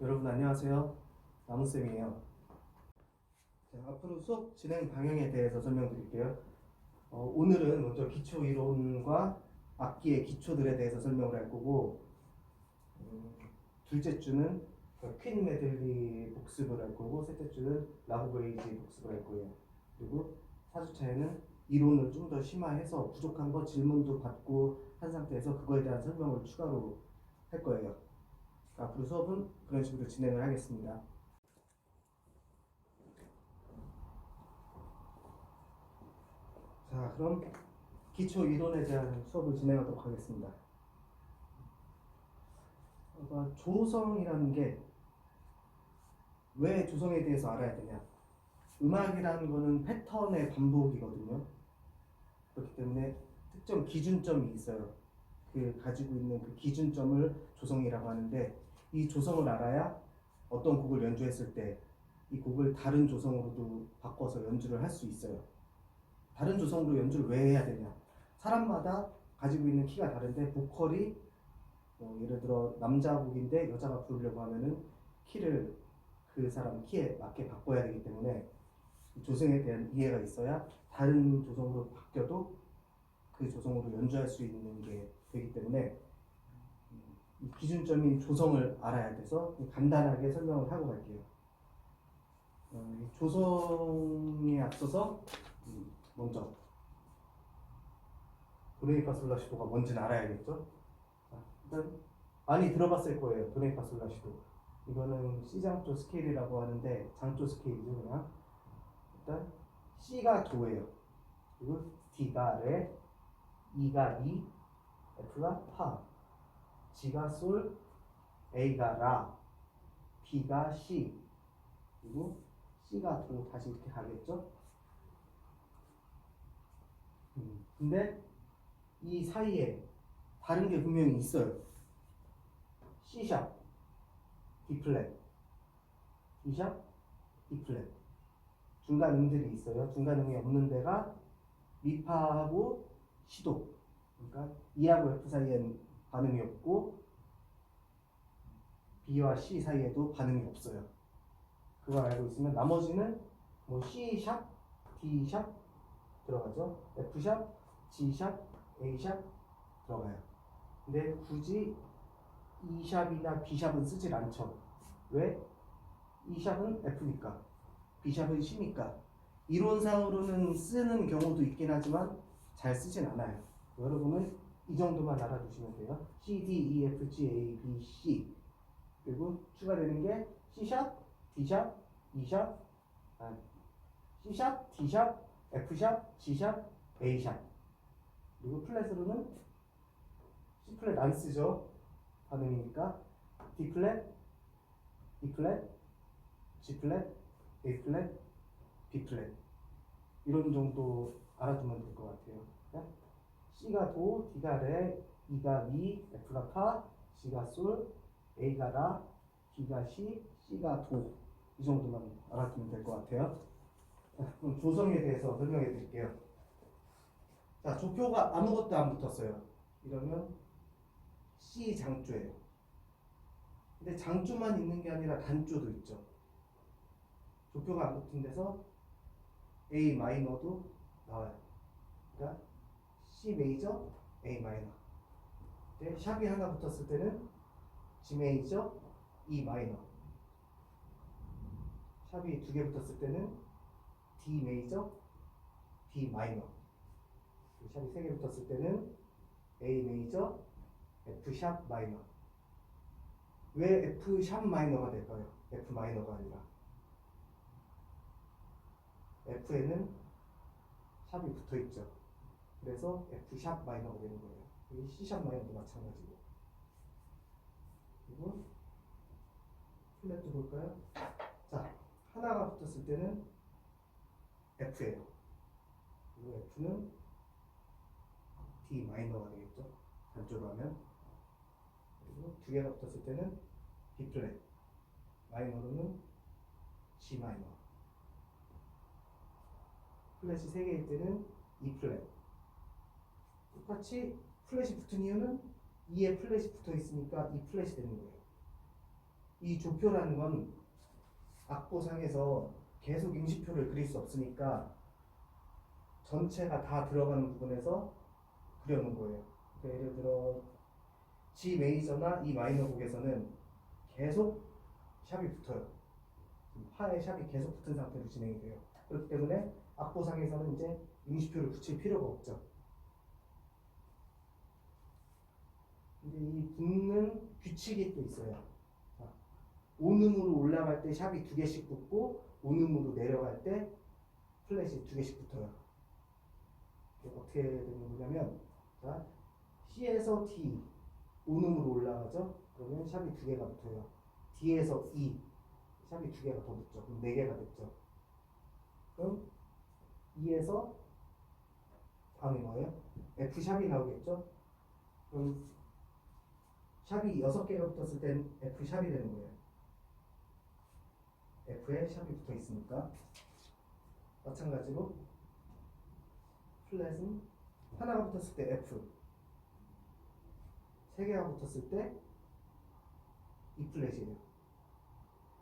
여러분 안녕하세요. 나무쌤이에요. 자, 앞으로 수업 진행 방향에 대해서 설명드릴게요. 어, 오늘은 먼저 기초 이론과 악기의 기초들에 대해서 설명을 할 거고 음, 둘째 주는 그퀸 메들리 복습을 할 거고 셋째 주는 라브그레이지 복습을 할 거예요. 그리고 4주차에는 이론을 좀 더 심화해서 부족한 거 질문도 받고 한 상태에서 그거에 대한 설명을 추가로 할 거예요. 앞으로 수업은 그런 식으로 진행을 하겠습니다. 자, 그럼 기초 이론에 대한 수업을 진행하도록 하겠습니다. 어, 조성이라는 게 왜 조성에 대해서 알아야 되냐? 음악이라는 거는 패턴의 반복이거든요. 그렇기 때문에 특정 기준점이 있어요. 그 가지고 있는 그 기준점을 조성이라고 하는데 이 조성을 알아야 어떤 곡을 연주했을 때 이 곡을 다른 조성으로도 바꿔서 연주를 할 수 있어요. 다른 조성으로 연주를 왜 해야 되냐? 사람마다 가지고 있는 키가 다른데 보컬이 뭐 예를 들어 남자 곡인데 여자가 부르려고 하면은 키를 그 사람 키에 맞게 바꿔야 되기 때문에 이 조성에 대한 이해가 있어야 다른 조성으로 바뀌어도 그 조성으로 연주할 수 있는 게 되기 때문에 기준점인 조성을 알아야 돼서 간단하게 설명을 하고 갈게요. 어, 이 조성에 앞서서 음, 먼저 도레미파솔라시도가 뭔지는 알아야겠죠. 자, 일단 많이 들어봤을 거예요. 도레미파솔라시도. 이거는 C 장조 스케일이라고 하는데 장조 스케일이죠 그냥. 일단 C가 도예요. 그리고 D가 레, E가 미, F가 파, G가 솔, A가 라, B가 시, 그리고 C가 도 다시 이렇게 가겠죠? 음, 근데 이 사이에 다른 게 분명히 있어요. C샵, D 플랫, E샵, D 플랫. 중간 음들이 있어요. 중간 음이 없는 데가 미파하고 시도. 그러니까 E하고 F 사이에는 반응이 없고 B와 C 사이에도 반응이 없어요. 그걸 알고 있으면 나머지는 뭐 C 샵, D 샵 들어가죠. F 샵, G 샵, A 샵 들어가요. 근데 굳이 E 샵이나 B 샵은 쓰질 않죠. 왜? E 샵은 F니까, B 샵은 C니까. 이론상으로는 쓰는 경우도 있긴 하지만 잘 쓰진 않아요. 여러분은 이 정도만 알아두시면 돼요. C, D, E, F, G, A, B, C. 그리고 추가되는 게 C 샵, D 샵, E 샵, 아, C 샵, D 샵, F 샵, G 샵, A 샵. 그리고 플랫으로는 C 플랫 안 쓰죠. 반응이니까 D 플랫, E 플랫, G 플랫, A 플랫, B 플랫 이런 정도 알아두면 될 것 같아요. 네? C가 도, D가 레, E가 미, F가 파, G가 솔, A가 라, B가 시, C가 도. 이 정도만 알아두면 될 것 같아요. 자, 그럼 조성에 대해서 설명해 드릴게요. 자, 조표가 아무것도 안 붙었어요. 이러면 C 장조예요. 근데 장조만 있는 게 아니라 단조도 있죠. 조표가 안 붙은 데서 A 마이너도 나와요. 그러니까 C 메이저, A 마이너. 근데 샵이 하나 붙었을 때는 G 메이저, E 마이너. 샵이 두 개 붙었을 때는 D 메이저, B 마이너. 샵이 세 개 붙었을 때는 A 메이저, F 샵 마이너. 왜 F 샵 마이너가 될까요? F 마이너가 아니라. F에는 샵이 붙어 있죠. 그래서 F 샵 마이너가 되는 거예요. 여기 C 샵 마이너도 마찬가지고. 그리고 플랫도 볼까요? 자, 하나가 붙었을 때는 F예요. 그리고 F는 D 마이너가 되겠죠. 단조로 하면. 그리고 두 개가 붙었을 때는 B 플랫. 마이너로는 G 마이너. 플랫이 세 개일 때는 E 플랫. 똑같이 플랫이 붙은 이유는 E에 플랫이 붙어 있으니까 E 플랫이 되는 거예요. 이 조표라는 건 악보상에서 계속 임시표를 그릴 수 없으니까 전체가 다 들어가는 부분에서 그려놓은 거예요. 그러니까 예를 들어 G 메이저나 E 마이너 곡에서는 계속 샵이 붙어요. 파에 샵이 계속 붙은 상태로 진행이 돼요. 그렇기 때문에 악보상에서는 이제 임시표를 붙일 필요가 없죠. 근데 이 붙는 규칙이 또 있어요. 자, 온음으로 올라갈 때 샵이 두 개씩 붙고 온음으로 내려갈 때 플랫이 두 개씩 붙어요. 어떻게 되는 거냐면 자, C에서 D 온음으로 올라가죠. 그러면 샵이 두 개가 붙어요. D에서 E 샵이 두 개가 더 붙죠. 그럼 네 개가 됐죠. 그럼 E에서 다음이 뭐예요? F 샵이 나오겠죠. 그럼 샵이 여섯 개가 붙었을 땐 F 샵이 되는 거예요. F에 샵이 붙어 있으니까 마찬가지로 플랫은 하나가 붙었을 때 F 세 개가 붙었을 때 E 플랫이에요.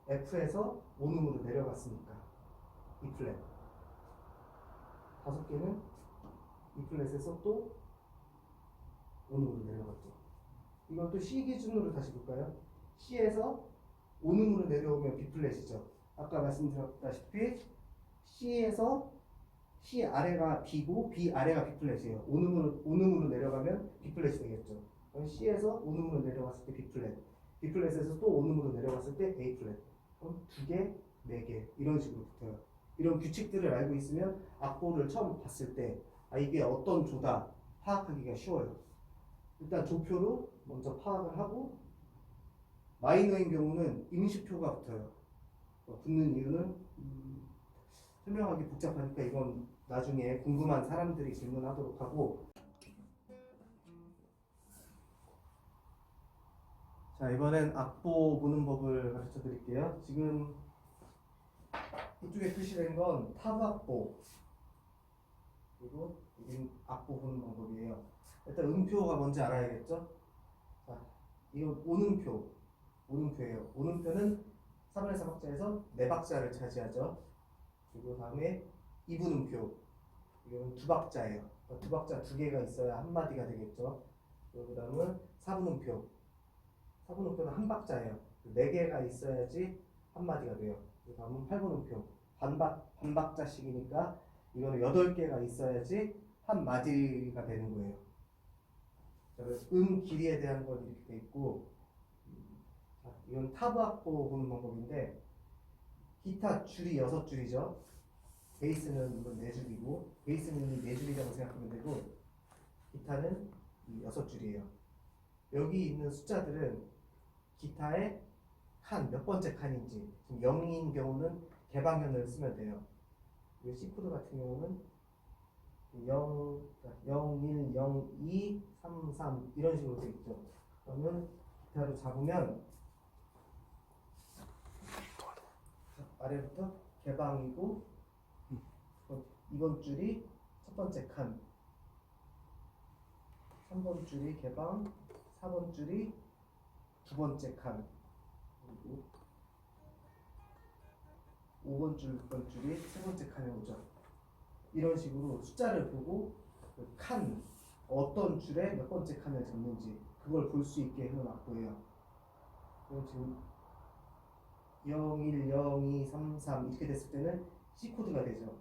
F에서 온음으로 내려갔으니까 E 플랫 다섯 개는 E 플랫에서 또 온음으로 내려갔죠. 또 C 기준으로 다시 볼까요? C에서 온음으로 내려오면 B 플랫이죠. 아까 말씀드렸다시피 C에서 C 아래가 B고 B 아래가 B 플랫이에요. 온음으로 온음으로 내려가면 B 플랫이 되겠죠. C에서 온음으로 내려갔을 때 B 플랫, B 플랫에서 또 온음으로 내려갔을 때 A 플랫. 그럼 두 개, 네 개 이런 식으로 붙어요. 이런 규칙들을 알고 있으면 악보를 처음 봤을 때 아, 이게 어떤 조다 파악하기가 쉬워요. 일단 조표로 먼저 파악을 하고 마이너인 경우는 임시표가 붙어요. 어, 붙는 이유는 음, 설명하기 복잡하니까 이건 나중에 궁금한 사람들이 질문하도록 하고 자 이번엔 악보 보는 법을 가르쳐 드릴게요. 지금 이쪽에 표시된 건 타악보 그리고 여기 악보 보는 방법이에요. 일단 음표가 뭔지 알아야겠죠? 자, 이거 오는표, 오는표예요. 오는표는 3분의 3박자에서 네 박자를 차지하죠. 그리고 다음에 이분음표, 이거는 두 박자예요. 그러니까 두 박자 두 개가 있어야 한 마디가 되겠죠. 그리고 다음은 4분음표, 4분음표는 한 박자예요. 네 개가 있어야지 한 마디가 돼요. 그리고 다음은 8분음표, 반박 반박자씩이니까 이거는 여덟 개가 있어야지 한 마디가 되는 거예요. 음 길이에 대한 건 이렇게 돼 있고 이건 타브 악보 보는 방법인데 기타 줄이 여섯 줄이죠. 베이스는 이건 네 줄이고 베이스는 네 줄이라고 생각하면 되고 기타는 이 여섯 줄이에요. 여기 있는 숫자들은 기타의 칸 몇 번째 칸인지 지금 0인 경우는 개방현을 쓰면 돼요. 이 C 코드 같은 경우는 0, 0, 1, 0, 2, 3, 3 이런 식으로 돼 있죠. 그러면 기타로 잡으면 아래부터 개방이고 어, 이번 줄이 첫 번째 칸 3번 줄이 개방 4번 줄이 두 번째 칸 그리고 5번 줄, 6번 줄이 세 번째 칸에 오죠. 이런 식으로 숫자를 보고 그 칸 어떤 줄에 몇 번째 칸을 잡는지 그걸 볼 수 있게. 그리고 지금 0, 1, 0, 2, 3, 3 이렇게 됐을 때는 C 코드가 되죠.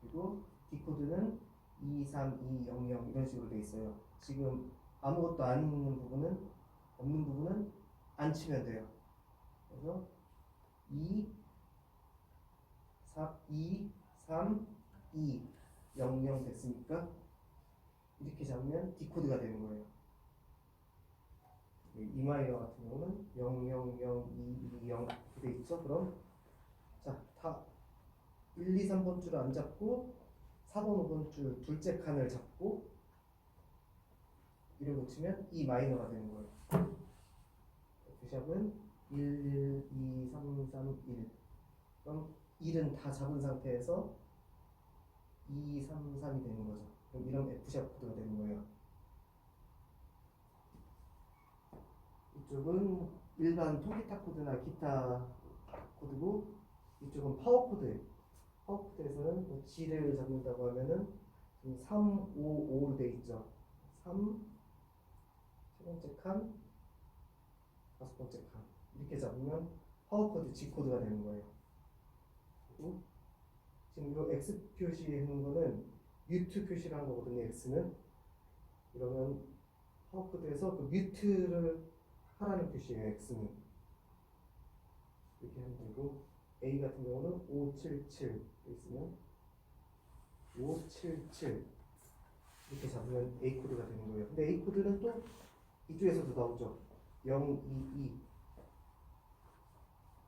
그리고 D 코드는 2, 3, 2, 0, 0 이런 식으로 돼 있어요. 지금 아무것도 안 있는 부분은 없는 부분은 안 치면 돼요. 그래서 2, 4, 2, 3, 2, 0, 0 됐으니까 이렇게 잡으면 D 코드가 되는 거예요. 이 마이너 같은 경우는 0, 0, 0, 2, 2, 0 이렇게 돼 있죠. 그럼 자, 다 1, 2, 3번 줄 안 잡고 4번, 5번 줄 둘째 칸을 잡고 이를 붙이면 E 마이너가 되는 거예요. F샵은 1, 1, 2, 3, 3, 1. 그럼 1은 다 잡은 상태에서 2, 3, 3이 되는 거죠. 그럼 이런 F샵 코드가 되는 거예요. 이쪽은 일반 통기타 코드나 기타 코드고 이쪽은 파워 코드예요. 파워 코드에서는 뭐 G를 잡는다고 하면은 지금 3, 5, 5로 돼 있죠. 3, 세 번째 칸, 다섯 번째 칸 이렇게 잡으면 파워 코드 G 코드가 되는 거예요. 그리고 지금 이 X 놓은 거는 뮤트 표시를 한 거거든요. X는 이러면 파워 코드에서 그 뮤트를 하라는 표시예요. X는 이렇게 하면 되고 A 같은 경우는 577 있으면 577 이렇게 잡으면 A 코드가 되는 거예요. 근데 A 코드는 또 이쪽에서도 나오죠. 0, 2,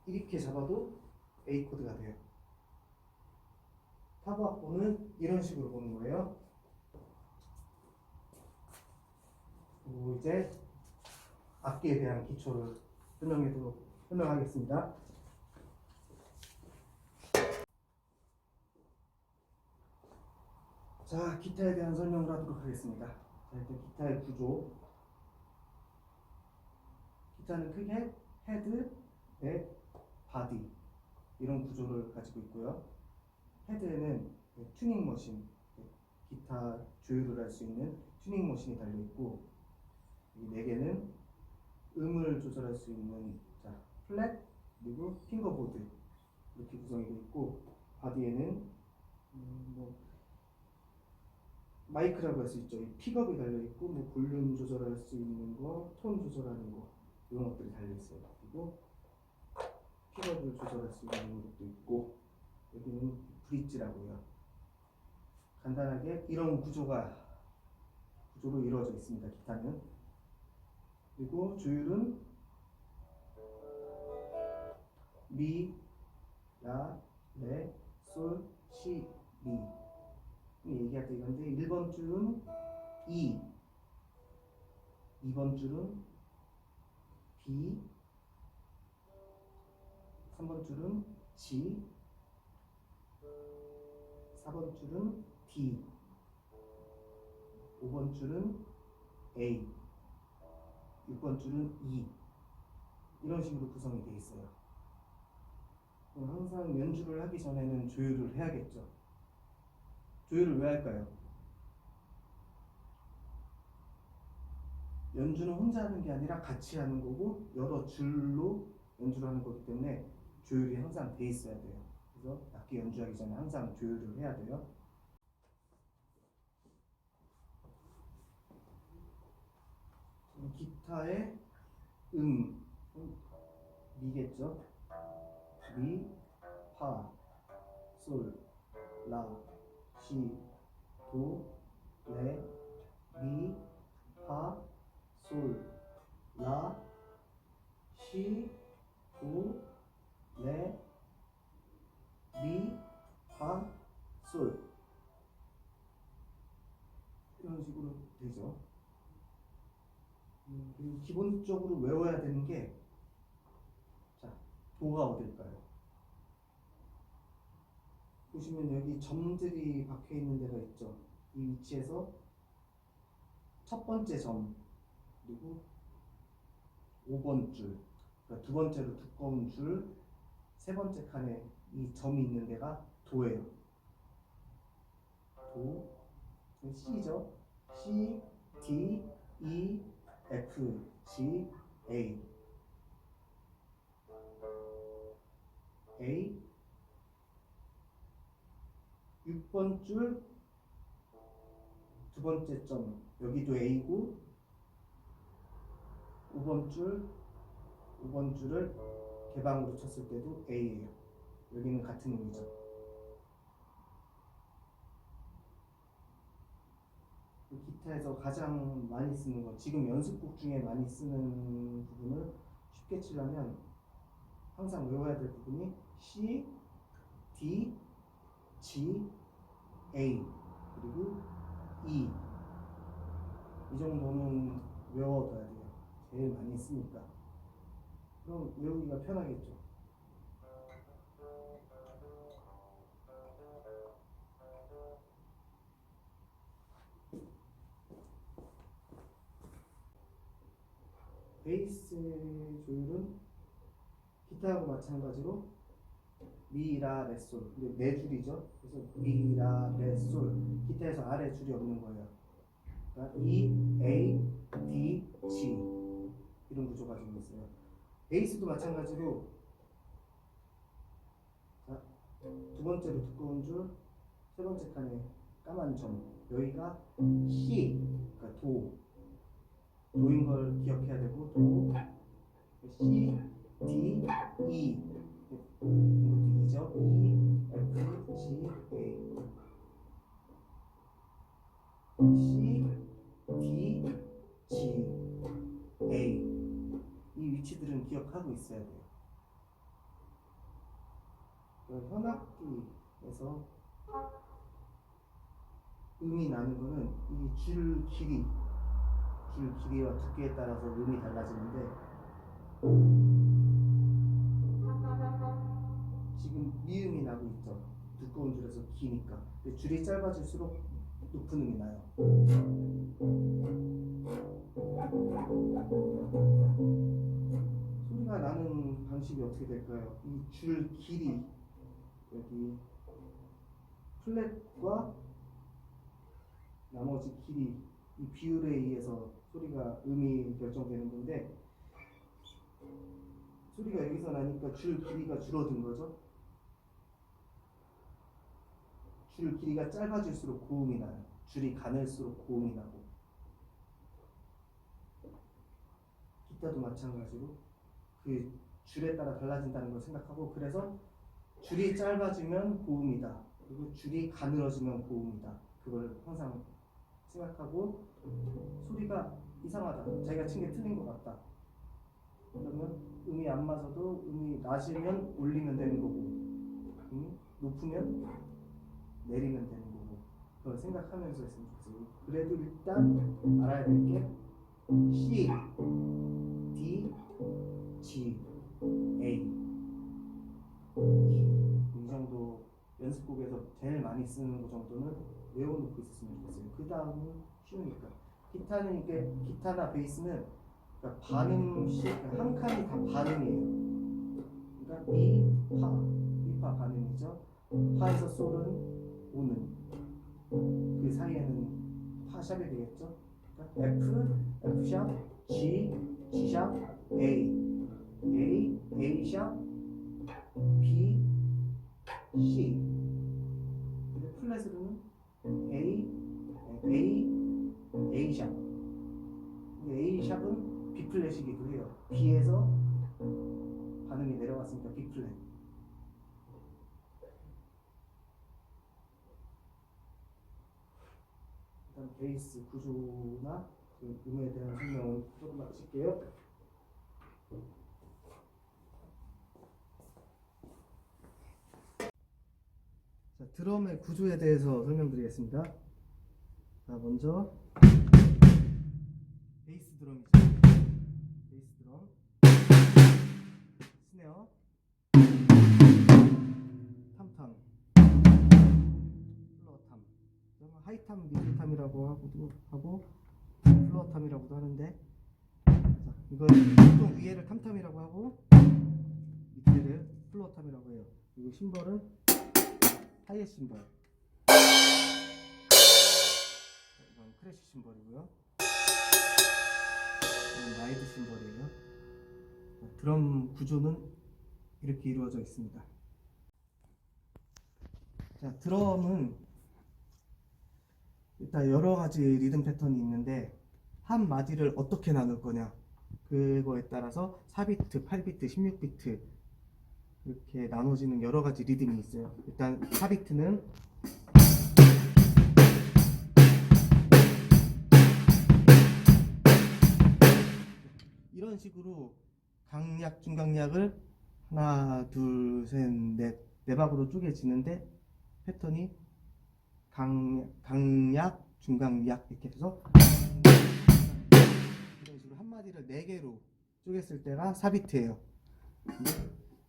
2 이렇게 잡아도 A 코드가 돼요. 타브악보는 이런 식으로 보는 거예요. 그리고 이제 악기에 대한 기초를 설명해도 설명하겠습니다. 자, 기타에 대한 설명을 하도록 하겠습니다. 자, 일단 기타의 구조. 기타는 크게 헤드, 넥, 바디 이런 구조를 가지고 있고요. 헤드에는 그 튜닝 머신, 그 기타 조율을 할 수 있는 튜닝 머신이 달려 있고, 이 넥에는 음을 조절할 수 있는 자, 플랫 그리고 핑거보드 이렇게 구성이 되어 있고, 바디에는 음, 뭐 마이크라고 할 수 있죠. 이 픽업이 달려 있고, 뭐 볼륨 조절할 수 있는 거, 톤 조절하는 거 이런 것들이 달려 있어요. 그리고 픽업을 조절할 수 있는 것도 있고, 여기는 브릿지라고요. 간단하게 이런 구조가 구조로 이루어져 있습니다. 기타는 그리고 조율은 미, 라, 레, 솔, 시, 미 얘기할 때 이건데 1번 줄은 E 2번 줄은 B 3번 줄은 G 4번 줄은 D 5번 줄은 A 6번 줄은 E 이런 식으로 구성이 되어 있어요. 항상 연주를 하기 전에는 조율을 해야겠죠. 조율을 왜 할까요? 연주는 혼자 하는 게 아니라 같이 하는 거고 여러 줄로 연주를 하는 거기 때문에 조율이 항상 돼 있어야 돼요. 그래서 악기 연주하기 전에 항상 조율을 해야 돼요. 음, 기타의 음, 음, 미겠죠? 미, 파, 솔, 라, 시, 도, 레, 미, 파, 솔, 라, 시, 도, 레, 미, 파, 솔 이런 식으로 되죠. 음, 기본적으로 외워야 되는 게 자, 도가 어딜까요? 보시면 여기 점들이 박혀 있는 데가 있죠. 이 위치에서 첫 번째 점 그리고 5번 줄, 그러니까 두 번째로 두꺼운 줄, 세 번째 칸에 이 점이 있는 데가 도예요. 도, C죠. C, D, E, F, G, A. A 6번 줄 두 번째 점 여기도 A고 5번 줄 5번 줄을 개방으로 쳤을 때도 A예요. 여기는 같은 의미죠. 그 기타에서 가장 많이 쓰는 거 지금 연습곡 중에 많이 쓰는 부분을 쉽게 치려면 항상 외워야 될 부분이 C, D, G, A 그리고 E 이 정도는 외워둬야 돼요. 제일 많이 쓰니까. 그럼 외우기가 편하겠죠. 베이스 조율은 기타하고 마찬가지로 미라 레솔 근데 네 줄이죠. 그래서 미라 레솔 기타에서 아래 줄이 없는 거예요. 그러니까 E, A, D, G 이런 구조가 지금 있어요. 베이스도 마찬가지로 자, 두 번째로 두꺼운 줄, 세 번째 칸에 까만 점 여기가 C 그러니까 도 도인 걸 기억해야 되고 도 C, D, E. 이것도 E죠? E, F, G, A. C, D, G, A. 이 위치들은 기억하고 있어야 돼요. 그 현악기에서 음이 나는 거는 이 줄 길이, 줄 길이와 두께에 따라서 음이 달라지는데 지금 미음이 나고 있죠. 두꺼운 줄에서 기니까. 근데 줄이 짧아질수록 높은 음이 나요. 소리가 나는 방식이 어떻게 될까요? 이 줄 길이 여기 플랫과 나머지 길이 이 비율에 의해서 소리가 음이 결정되는 건데 소리가 여기서 나니까 줄 길이가 줄어든 거죠. 줄 길이가 짧아질수록 고음이 나요. 줄이 가늘수록 고음이 나고 기타도 마찬가지로 그 줄에 따라 달라진다는 걸 생각하고 그래서 줄이 짧아지면 고음이다. 그리고 줄이 가늘어지면 고음이다. 그걸 항상 생각하고 소리가 이상하다. 자기가 친 게 틀린 것 같다. 그러면 음이 안 맞아도 음이 낮으면 올리면 되는 거고 음이 높으면 내리면 되는 거고 그걸 생각하면서 했으면 좋겠어요. 그래도 일단 알아야 될 게 C, D, G, A 이 정도 연습곡에서 제일 많이 쓰는 거 정도는 외워놓고 있었으면 좋겠어요. 그 다음은 쉬우니까. 기타는 이게 기타나 베이스는 그러니까 반음씩 그러니까 한 칸이 다 반음이에요. 그러니까 미, 파, 미파 반음이죠. 파에서 솔은 오는 그 사이에는 파샵이 되겠죠. 그러니까 F, F샵, G, G샵, A, A, A샵, B, C. A, A샵. A샵은 B 플랫이기도 해요. B에서 반응이 내려왔으니까 B 플랫. 일단 베이스 구조나 그 음에 대한 설명은 조금 마칠게요. 자, 드럼의 구조에 대해서 설명드리겠습니다. 자, 먼저 베이스 드럼이죠. 베이스 드럼, 스네어, 탐탐, 플로어탐, 하이탐, 미드탐이라고 하고도 하고 플로어탐이라고도 하는데, 자, 이걸 보통 위에를 탐탐이라고 하고 밑에를 플로어탐이라고 해요. 그리고 심벌은 하이에 심벌. 이건 크래쉬 심벌이고요. 라이드 심벌이에요. 자, 드럼 구조는 이렇게 이루어져 있습니다. 자, 드럼은 일단 여러 가지 리듬 패턴이 있는데 한 마디를 어떻게 나눌 거냐 그거에 따라서 4비트, 8비트, 16비트 이렇게 나눠지는 여러 가지 리듬이 있어요. 일단 4비트는 이런 식으로 강약, 중강약을 하나, 둘, 셋, 넷, 네 박으로 쪼개지는데 패턴이 강, 강약, 중강약 이렇게 해서 이런 식으로 한 마디를 네 개로 쪼갰을 때가 4비트예요.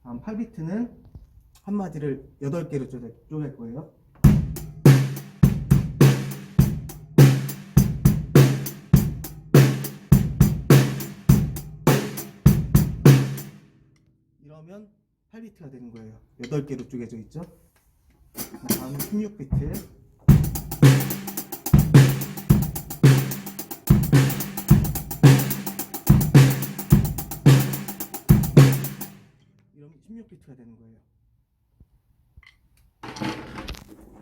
다음 8비트는 한 마디를 8개로 쪼갤, 쪼갤 거예요. 이러면 8비트가 되는 거예요. 8개로 쪼개져 있죠. 다음 16비트. 이러면 16비트가 되는 거예요.